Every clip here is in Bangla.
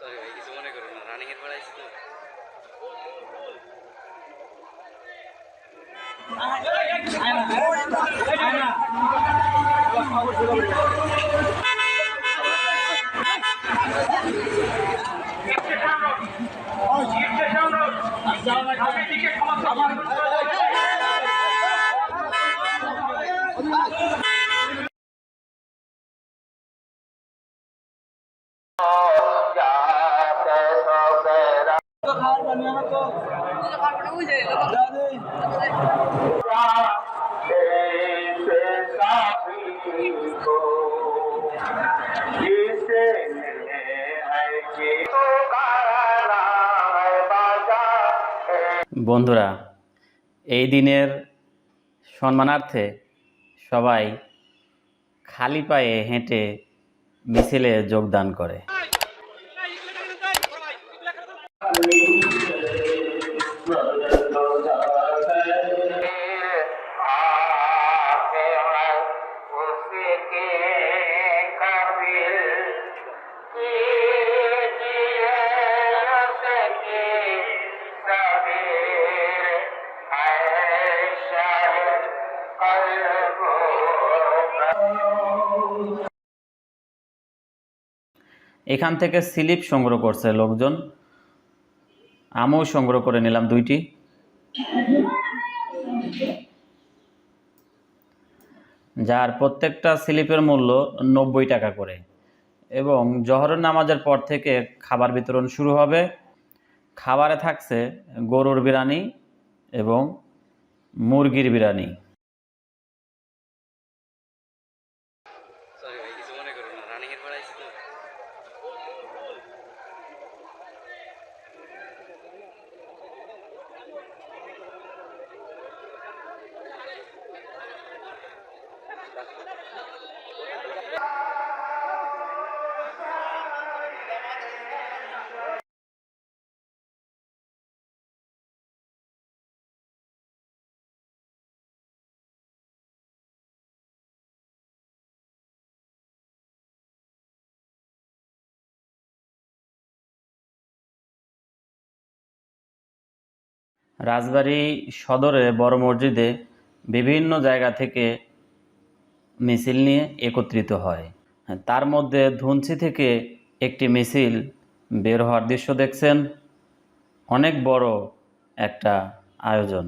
সরি ভাই কিছু মনে করো না। রানিং এর বেড়াইছি তো। বন্ধুরা এই দিনের সম্মানার্থে সবাই খালি পায়ে হেঁটে মিছিলে যোগদান করে। এখান থেকে স্লিপ সংগ্রহ করছে লোকজন। আমিও সংগ্রহ করে নিলাম দুইটি। যার প্রত্যেকটা স্লিপের মূল্য নব্বই টাকা করে। এবং জহরের নামাজের পর থেকে খাবার বিতরণ শুরু হবে। খাবারে থাকছে গরুর বিরিয়ানি এবং মুরগির বিরিয়ানি। goal, goal, goal. রাজবাড়ী সদরে, বড় মসজিদে বিভিন্ন জায়গা থেকে মিছিল নিয়ে একত্রিত হয়। তার মধ্যে ধুনসি থেকে একটি মিছিল বের হওয়ার দৃশ্য দেখছেন। অনেক বড় একটা আয়োজন।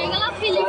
এগুলো ফিলিপ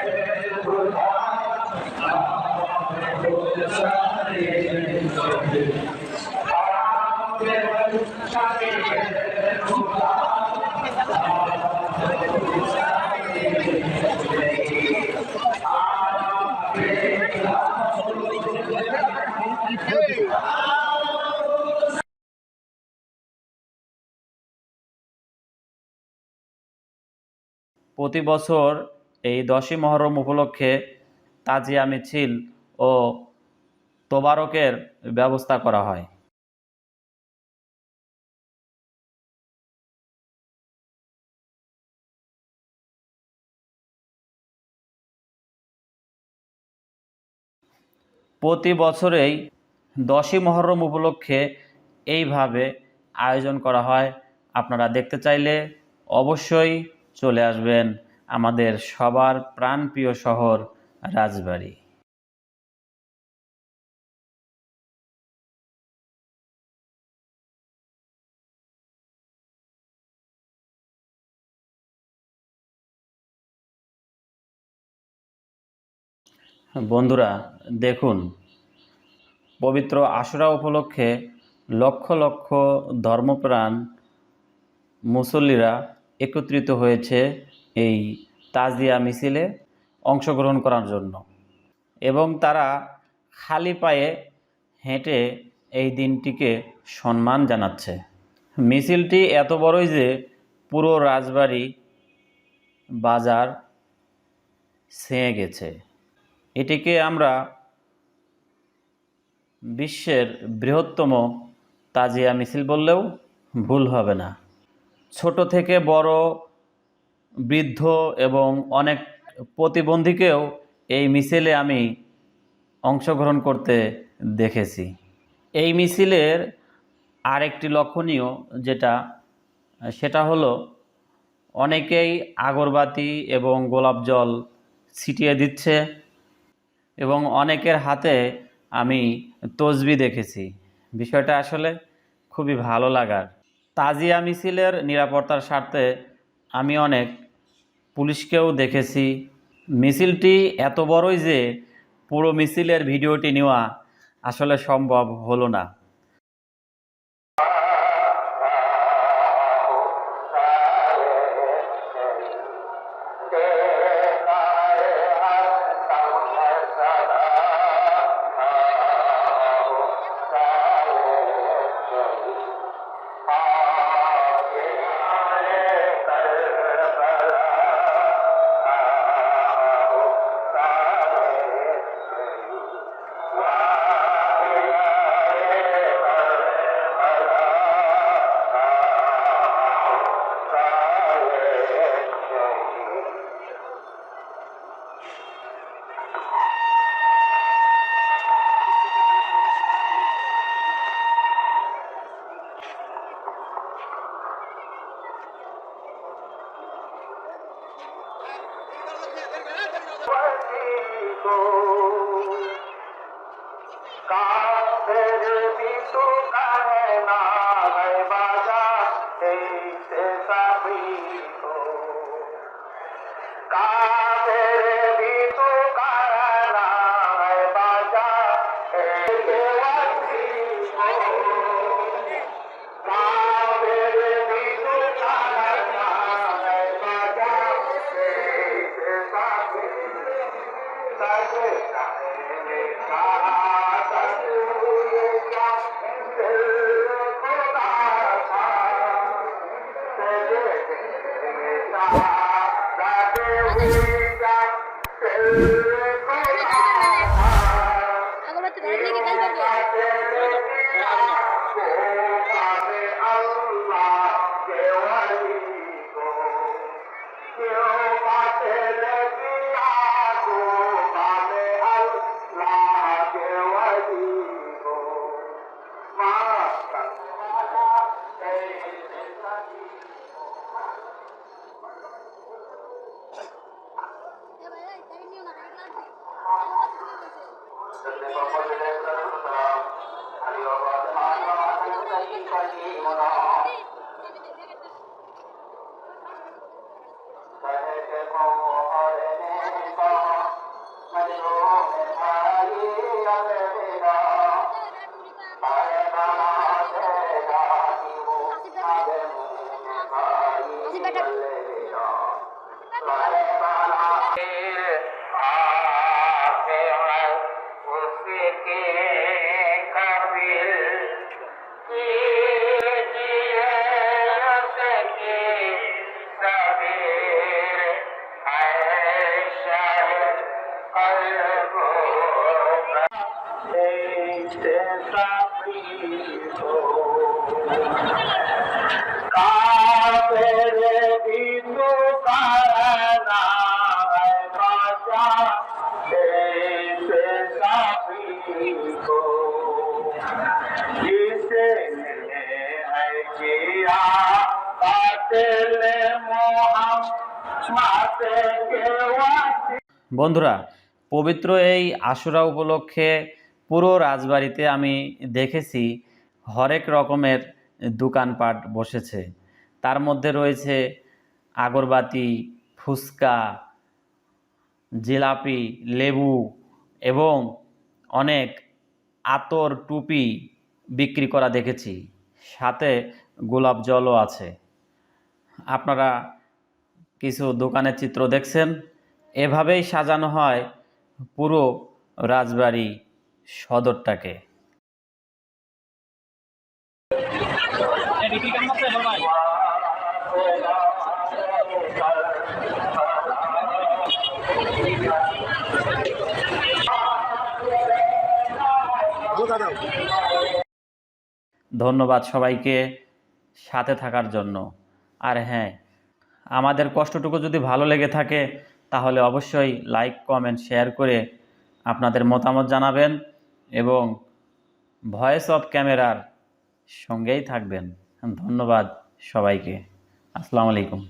প্রতি বছর এই দশই মহরম উপলক্ষে তাজিয়া মিছিল ও তোবারকের ব্যবস্থা করা হয়। প্রতি বছরেই দশই মহরম উপলক্ষে এইভাবে আয়োজন করা হয়। আপনারা দেখতে চাইলে অবশ্যই চলে আসবেন আমাদের সবার প্রাণপ্রিয় শহর রাজবাড়ি। বন্ধুরা, দেখুন, পবিত্র আশুরা উপলক্ষে লক্ষ লক্ষ ধর্মপ্রাণ মুসল্লিরা একত্রিত হয়েছে এই তাজিয়া মিছিলে অংশগ্রহণ করার জন্য। এবং তারা খালি পায়ে হেঁটে এই দিনটিকে সম্মান জানাচ্ছে। মিছিলটি এত বড়ই যে পুরো রাজবাড়ি বাজার ছেঁয়ে গেছে। এটিকে আমরা বিশ্বের বৃহত্তম তাজিয়া মিছিল বললেও ভুল হবে না। ছোট থেকে বড়, বৃদ্ধ এবং অনেক প্রতিবন্ধীকেও এই মিছিলে আমি অংশগ্রহণ করতে দেখেছি। এই মিছিলের আরেকটি লক্ষণীয় যেটা, সেটা হলো অনেকেই আগরবাতি এবং গোলাপ জল ছিটিয়ে দিচ্ছে এবং অনেকের হাতে আমি তসবি দেখেছি। বিষয়টা আসলে খুবই ভালো লাগার। তাজিয়া মিছিলের নিরাপত্তার স্বার্থে আমি অনেক পুলিশকেও দেখেছি। মিছিলটি এত বড়ই যে পুরো মিছিলের ভিডিওটি নেওয়া আসলে সম্ভব হলো না। soul. আগরবাতি Paulo বন্ধুরা, পবিত্র এই আশুরা উপলক্ষে পুরো রাজবাড়িতে আমি দেখেছি হরেক রকমের দোকানপাট বসেছে। তার মধ্যে রয়েছে আগরবাতি, ফুচকা, জিলাপি, লেবু এবং অনেক আতর টুপি বিক্রি করা দেখেছি। সাথে গোলাপ জলও আছে। আপনারা কিছু দোকানের চিত্র দেখছেন। এভাবেই সাজানো হয় পুরো রাজবাড়ি সদরটাকে। ধন্যবাদ সবাইকে সাথে থাকার জন্য। আর হ্যাঁ আমাদের কষ্টটুকু যদি ভালো লেগে থাকে তাহলে অবশ্যই লাইক কমেন্ট শেয়ার করে আপনাদের মতামত জানাবেন এবং ভয়েস অফ ক্যামেরার সঙ্গেই থাকবেন। ধন্যবাদ সবাইকে। আসসালামু আলাইকুম।